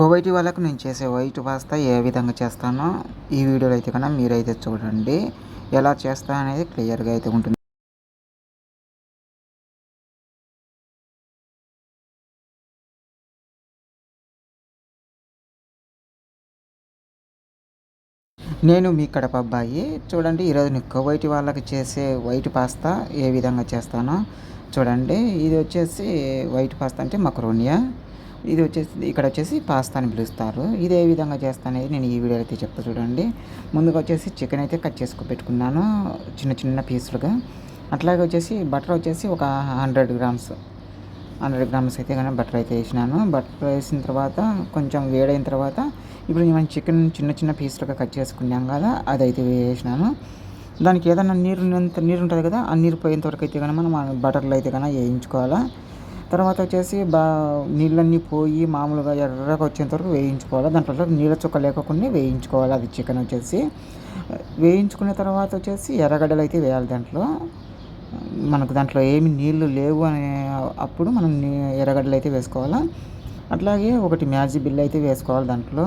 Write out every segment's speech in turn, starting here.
కోవైటీ వాళ్ళకు నేను చేసే వైట్ పాస్తా ఏ విధంగా చేస్తానో ఈ వీడియోలో అయితే కన్నా మీరైతే చూడండి. ఎలా చేస్తా అనేది క్లియర్గా అయితే ఉంటుంది. నేను మీ కడప అబ్బాయి. చూడండి ఈరోజు నేను కువైట్ వాళ్ళకి చేసే వైట్ పాస్తా ఏ విధంగా చేస్తానో చూడండి. ఇది వచ్చేసి వైట్ పాస్తా అంటే మకరోనియా. ఇది వచ్చేసి ఇక్కడ వచ్చేసి పాస్తా అని పిలుస్తారు. ఇది ఏ విధంగా చేస్తా అనేది నేను ఈ వీడియో అయితే చెప్తా చూడండి. ముందుగా వచ్చేసి చికెన్ అయితే కట్ చేసుకో పెట్టుకున్నాను చిన్న చిన్న పీసులుగా. అట్లాగే వచ్చేసి బటర్ వచ్చేసి ఒక హండ్రెడ్ గ్రామ్స్ హండ్రెడ్ గ్రామ్స్ అయితే కానీ బటర్ అయితే వేసినాను. బటర్ వేసిన తర్వాత కొంచెం వేడైన తర్వాత ఇప్పుడు మనం చికెన్ చిన్న చిన్న పీసులుగా కట్ చేసుకున్నాం కదా అదైతే వేసినాను. దానికి ఏదైనా నీరు నీరు ఉంటుంది కదా ఆ నీరు పోయేంత వరకు అయితే కానీ మనం బటర్లో అయితే కానీ వేయించుకోవాలా. తర్వాత వచ్చేసి బా నీళ్ళన్నీ పోయి మామూలుగా ఎర్రగా వచ్చేంత వరకు వేయించుకోవాలి. దాంట్లో నీళ్ళ చుక్క లేకుండా వేయించుకోవాలి అది చికెన్ వచ్చేసి. వేయించుకున్న తర్వాత వచ్చేసి ఎర్రగడ్డలు అయితే వేయాలి దాంట్లో. మనకు దాంట్లో ఏమి నీళ్ళు లేవు అనే అప్పుడు మనం ఎర్రగడ్డలు అయితే వేసుకోవాలి. అట్లాగే ఒకటి మ్యాజీ బిల్ అయితే వేసుకోవాలి దాంట్లో.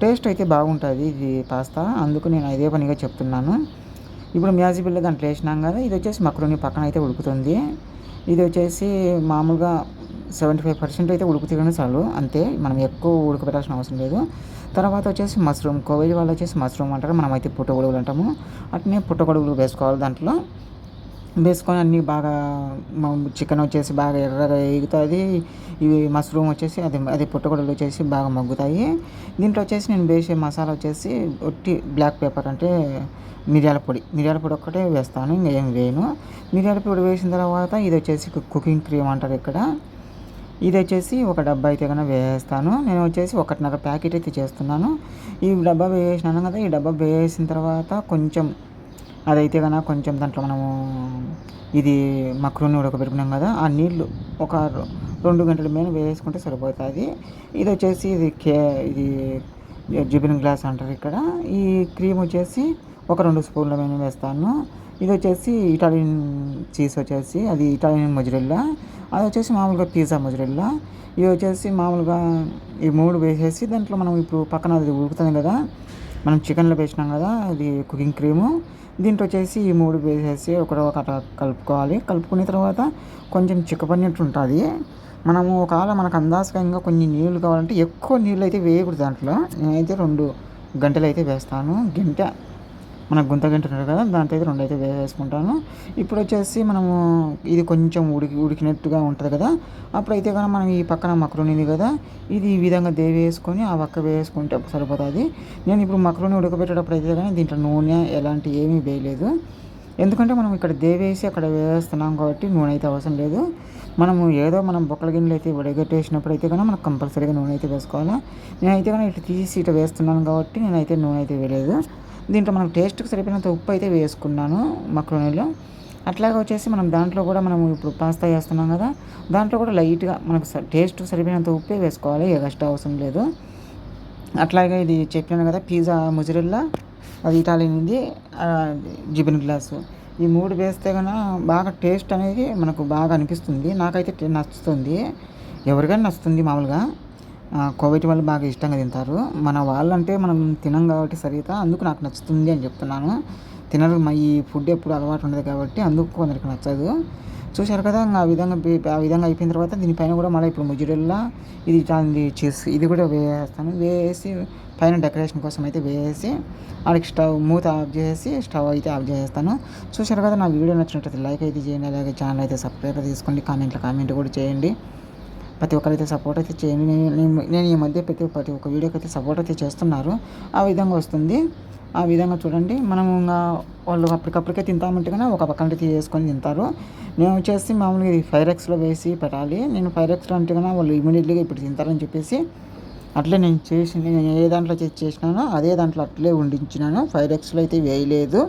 టేస్ట్ అయితే బాగుంటుంది ఇది పాస్తా. అందుకు నేను అదే పనిగా చెప్తున్నాను. ఇప్పుడు మ్యాజీ బిల్ దాంట్లో వేసినాం కదా ఇది వచ్చేసి మక్రోని పక్కన అయితే ఉడుకుతుంది. ఇది వచ్చేసి మామూలుగా సెవెంటీ ఫైవ్ పర్సెంట్ అయితే ఉడుకుతుంది చాలు. అంతే మనం ఎక్కువ ఉడకబెట్టాల్సిన అవసరం లేదు. తర్వాత వచ్చేసి మష్రూమ్ కోవిడ్ వాళ్ళు వచ్చేసి మష్రూమ్ అంటారు. మనం అయితే పుట్టగొడుగులు అంటాము. అట్నే పుట్టగొడుగులు వేసుకోవాలి దాంట్లో. వేసుకొని అన్నీ బాగా చికెన్ వచ్చేసి బాగా ఎర్రగా ఎగుతుంది. ఇవి మష్రూమ్ వచ్చేసి అది అది పుట్టగొడలు వచ్చేసి బాగా మగ్గుతాయి. దీంట్లో వచ్చేసి నేను వేసే మసాలా వచ్చేసి ఒట్టి బ్లాక్ పేపర్ అంటే మిరియాల పొడి. మిరియాల పొడి ఒక్కటే వేస్తాను ఇంకేం వేయను. మిరియాల పొడి వేసిన తర్వాత ఇది వచ్చేసి కుకింగ్ క్రీమ్ అంటారు ఇక్కడ. ఇది వచ్చేసి ఒక డబ్బా అయితే కన్నా వేస్తాను. నేను వచ్చేసి ఒకటిన్నర ప్యాకెట్ అయితే చేస్తున్నాను. ఈ డబ్బా వేసినాను కదా ఈ డబ్బా వేసిన తర్వాత కొంచెం అదైతే కనుక కొంచెం దాంట్లో మనము ఇది మక్రూని ఉడకబెట్టుకున్నాం కదా ఆ నీళ్ళు ఒక రెండు గంటల మీద వేసుకుంటే సరిపోతుంది. ఇది వచ్చేసి ఇది కే ఇది జిబిన్ గ్లాస్ అంటారు ఇక్కడ. ఈ క్రీమ్ వచ్చేసి ఒక రెండు స్పూన్ల మీద వేస్తాను. ఇది వచ్చేసి ఇటాలియన్ చీజ్ వచ్చేసి అది ఇటాలియన్ మొజరెల్లా. అది వచ్చేసి మామూలుగా పిజ్జా మొజరెల్లా. ఇది వచ్చేసి మామూలుగా ఈ మూడు వేసేసి దాంట్లో మనం ఇప్పుడు పక్కన అది ఉడుకుతుంది కదా మనం చికెన్లో వేసినాం కదా అది కుకింగ్ క్రీము. దీంట్లో వచ్చేసి ఈ మూడు వేసేసి ఒకటి ఒకట కలుపుకోవాలి. కలుపుకున్న తర్వాత కొంచెం చిక్కపడినట్టు ఉంటుంది మనము ఒకవేళ మనకు అందాజకంగా కొన్ని నీళ్ళు కావాలంటే ఎక్కువ నీళ్ళు అయితే వేయకూడదు దాంట్లో. నేనైతే రెండు గంటలు అయితే వేస్తాను. గంట మన గుంత గంటున్నారు కదా దాంతో అయితే రెండు అయితే వేసుకుంటాను ఇప్పుడు వచ్చేసి మనము ఇది కొంచెం ఉడికి ఉడికినట్టుగా ఉంటుంది కదా అప్పుడైతే కానీ మనం ఈ పక్కన మక్రోని కదా ఇది ఈ విధంగా దేవి వేసుకొని ఆ పక్క వేసుకుంటే సరిపోతుంది. నేను ఇప్పుడు మక్రోని ఉడకబెట్టేటప్పుడు అయితే కానీ దీంట్లో నూనె ఎలాంటి ఏమీ వేయలేదు. ఎందుకంటే మనం ఇక్కడ దేవేసి అక్కడ వేస్తున్నాం కాబట్టి నూనె అయితే అవసరం లేదు. మనము ఏదో మనం బొక్కల గిన్నెలు అయితే వడగట్టేసినప్పుడు అయితే కానీ మనకు కంపల్సరీగా నూనె అయితే వేసుకోవాలి. నేనైతే కానీ ఇట్లా తీసి ఇట్లా వేస్తున్నాను కాబట్టి నేనైతే నూనె అయితే వేయలేదు. దీంట్లో మనకు టేస్ట్కి సరిపోయినంత ఉప్పు అయితే వేసుకున్నాను మక్రోనీలో. అట్లాగే వచ్చేసి మనం దాంట్లో కూడా మనం ఇప్పుడు పాస్తా చేస్తున్నాం కదా దాంట్లో కూడా లైట్గా మనకు టేస్ట్ సరిపోయినంత ఉప్పే వేసుకోవాలి ఎగస్ట్రా అవసరం లేదు. అట్లాగే ఇది చెప్పాను కదా పిజ్జా ముజరిల్లా అది ఇటాలియన్ది జిబిన్ గ్లాసు. ఈ మూడు వేస్తే కన్నా బాగా టేస్ట్ అనేది మనకు బాగా అనిపిస్తుంది నాకైతే నచ్చుతుంది. ఎవరికైనా నచ్చుతుంది మామూలుగా. కోవిడ్ వాళ్ళు బాగా ఇష్టంగా తింటారు. మన వాళ్ళంటే మనం తినం కాబట్టి సరిగ్గా అందుకు నాకు నచ్చుతుంది అని చెప్తున్నాను. తినరు మా ఈ ఫుడ్ ఎప్పుడు అలవాటు ఉండదు కాబట్టి అందుకు కొందరికి నచ్చదు. చూశారు కదా ఆ విధంగా ఆ విధంగా అయిపోయిన తర్వాత దీనిపైన కూడా మళ్ళీ ఇప్పుడు ముజిరెల్లా ఇది దాన్ని చేసి ఇది కూడా వేస్తాను వేసి పైన డెకరేషన్ కోసం అయితే వేసి వాళ్ళకి స్టవ్ మూత ఆఫ్ చేసి స్టవ్ అయితే ఆఫ్ చేసేస్తాను. చూశారు కదా నా వీడియో నచ్చినట్లయితే లైక్ అయితే చేయండి. అలాగే ఛానల్ అయితే సబ్స్క్రైబ్ తీసుకోండి కామెంట్లో కామెంట్ కూడా చేయండి. ప్రతి ఒక్కరైతే సపోర్ట్ అయితే చేయండి. నేను నేను ఈ మధ్య ప్రతి ప్రతి ఒక్క వీడియోకి అయితే సపోర్ట్ అయితే చేస్తున్నారు. ఆ విధంగా వస్తుంది. ఆ విధంగా చూడండి. మనం ఇంకా వాళ్ళు అప్పటికప్పటికే తింటామంటే ఒక పక్కన చేసుకొని తింటారు. నేను వచ్చేసి మామూలుగా ఇది ఫైర్ ఎక్స్లో వేసి పెట్టాలి. నేను ఫైవ్ ఎక్స్లో అంటే కన్నా వాళ్ళు ఇమీడియట్లీగా ఇప్పుడు తింటారని చెప్పేసి అట్లే నేను చేసి నేను ఏ దాంట్లో చేసినానో అదే దాంట్లో అట్లే ఉండించినాను ఫైవ్ ఎక్స్లో అయితే వేయలేదు.